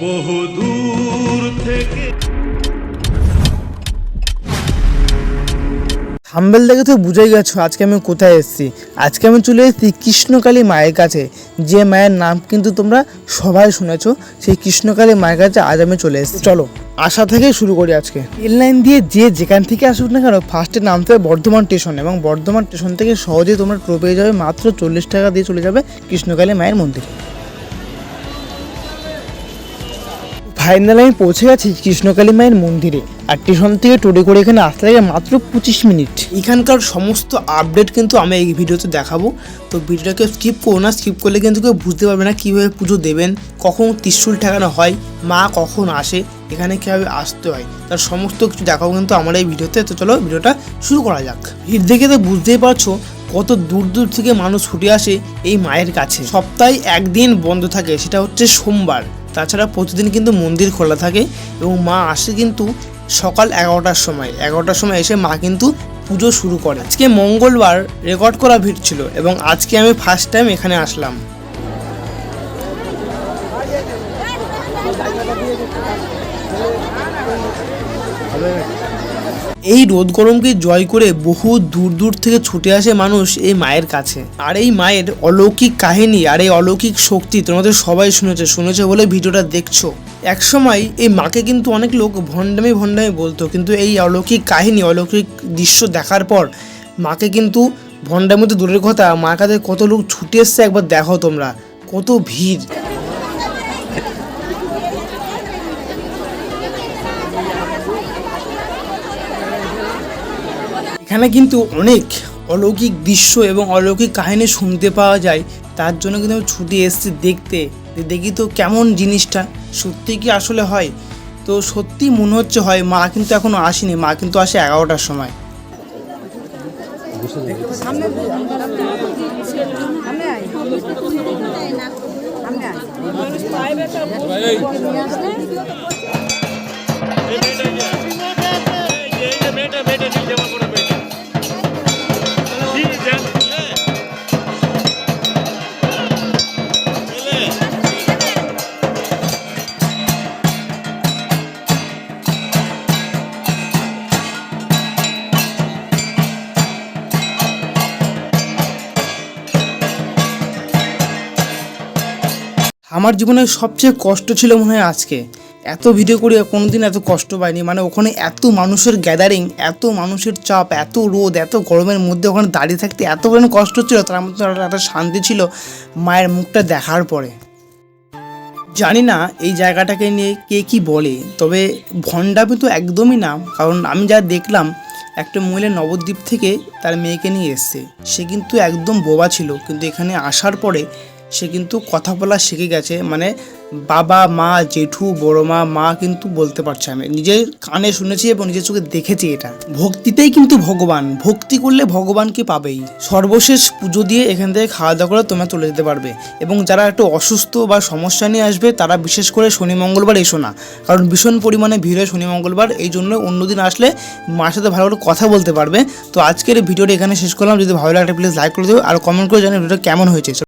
বহুদূর থেকে থাম্বেল দেখে তো বুঝে গেছো, আজকে আমি কোথায় এসেছি? আজকে আমি চলে এসেছি কৃষ্ণকালী মায়ের কাছে। যে মায়ের নাম কিন্তু তোমরা সবাই শুনেছো, সেই কৃষ্ণকালী মায়ের কাছে আজ আমি চলে এসেছি। চলো, আশা থেকেই শুরু করি আজকে। রেল লাইন দিয়ে যে যেখান থেকে আসুক না কেন ফার্স্টে নামতে হবে বর্ধমান স্টেশন এবং বর্ধমান স্টেশন থেকে সহজেই তোমরা টোটো পেয়ে যাবে মাত্র চল্লিশ টাকা দিয়ে চলে যাবে কৃষ্ণকালী মায়ের মন্দির। ফাইনাল আমি পৌঁছে গেছি কৃষ্ণকালী মায়ের মন্দিরে। আর স্টেশন থেকে টোটো করে এখানে আসতে লাগে মাত্র পঁচিশ মিনিট। এখানকার সমস্ত আপডেট কিন্তু আমি এই ভিডিওতে দেখাবো। তো ভিডিওটাকে স্কিপ করো না স্কিপ করলে কিন্তু কেউ বুঝতে পারবে না কীভাবে পুজো দেবেন, কখন ত্রিশুল ঠেকানো হয়, মা কখন আসে, এখানে কীভাবে আসতে হয়, তার সমস্ত কিছু দেখাবো কিন্তু আমার এই ভিডিওতে। তো চলো ভিডিওটা শুরু করা যাক। ভিড় দেখে তো বুঝতেই পারছ কত দূর দূর থেকে মানুষ ছুটে আসে এই মায়ের কাছে। সপ্তাহে একদিন বন্ধ থাকে, সেটা হচ্ছে সোমবার। তাছাড়া প্রতিদিন কিন্তু মন্দির খোলা থাকে এবং মা আসে কিন্তু সকাল এগারোটার সময়। এগারোটার সময় এসে মা কিন্তু পুজো শুরু করে। আজকে মঙ্গলবার রেকর্ড করা ভিড় ছিল এবং আজকে আমি ফার্স্ট টাইম এখানে আসলাম। এই রোদ গরমকে জয় করে বহু দূর দূর থেকে ছুটে আসে মানুষ এই মায়ের কাছে। আর এই মায়ের অলৌকিক কাহিনী আর এই অলৌকিক শক্তি তোমাদের সবাই শুনেছে শুনেছে বলে ভিডিওটা দেখছ। একসময় এই মাকে কিন্তু অনেক লোক ভণ্ডামি ভণ্ডামি বলতো, কিন্তু এই অলৌকিক কাহিনী, অলৌকিক দৃশ্য দেখার পর মাকে কিন্তু ভণ্ডামি তো দূরের কথা, মার কাছে কত লোক ছুটে এসছে, একবার দেখো তোমরা, কত ভিড়। এখানে কিন্তু অনেক অলৌকিক দৃশ্য এবং অলৌকিক কাহিনী শুনতে পাওয়া যায়। তার জন্য কিন্তু আমি ছুটি এসেছি দেখতে। দেখি তো কেমন জিনিসটা, সত্যি কি আসলে হয়? তো সত্যি মনে হচ্ছে হয়, মা কিন্তু এখনও আসেনি, মা কিন্তু আসে এগারোটার সময়। আমার জীবনে সবচেয়ে কষ্ট ছিল মনে হয় আজকে। এত ভিডিও করি কোনোদিন এত কষ্ট পাইনি। মানে ওখানে এত মানুষের গ্যাদারিং এত মানুষের চাপ, এত রোদ, এত গরমের মধ্যে ওখানে দাঁড়িয়ে থাকতে এত পরিমাণ কষ্ট ছিল, তার মধ্যে একটা শান্তি ছিল মায়ের মুখটা দেখার পরে। জানি না এই জায়গাটাকে নিয়ে কে কি বলে, তবে ভণ্ডামি তো একদমই না। কারণ আমি যা দেখলাম, একটা মহিলা নবদ্বীপ থেকে তার মেয়েকে নিয়ে এসছে। সে কিন্তু একদম বোবা ছিল। কিন্তু এখানে আসার পরে সে কিন্তু কথা বলা শিখে গেছে মানে বাবা, মা, জেঠু বড় মা মা কিন্তু বলতে পারছে আমি নিজের কানে শুনেছি এবং নিজের চোখে দেখেছি এটা। ভক্তিতেই কিন্তু ভগবান, ভক্তি করলে ভগবানকে পাবেই? সর্বশেষ পুজো দিয়ে এখান থেকে খাওয়া দাওয়া করে তোমরা চলে যেতে পারবে। এবং যারা একটু অসুস্থ বা সমস্যা নিয়ে আসবে, তারা বিশেষ করে শনি, মঙ্গলবার এসো না। কারণ ভীষণ পরিমাণে ভিড় হয় শনি, মঙ্গলবার। এই জন্য অন্যদিন আসলে মার সাথে ভালো করে কথা বলতে পারবে। তো আজকের ভিডিওটা এখানে শেষ করলাম। যদি ভালো লাগে প্লিজ লাইক করে দেবে আর কমেন্ট করে জানি ভিডিওটা কেমন হয়েছে।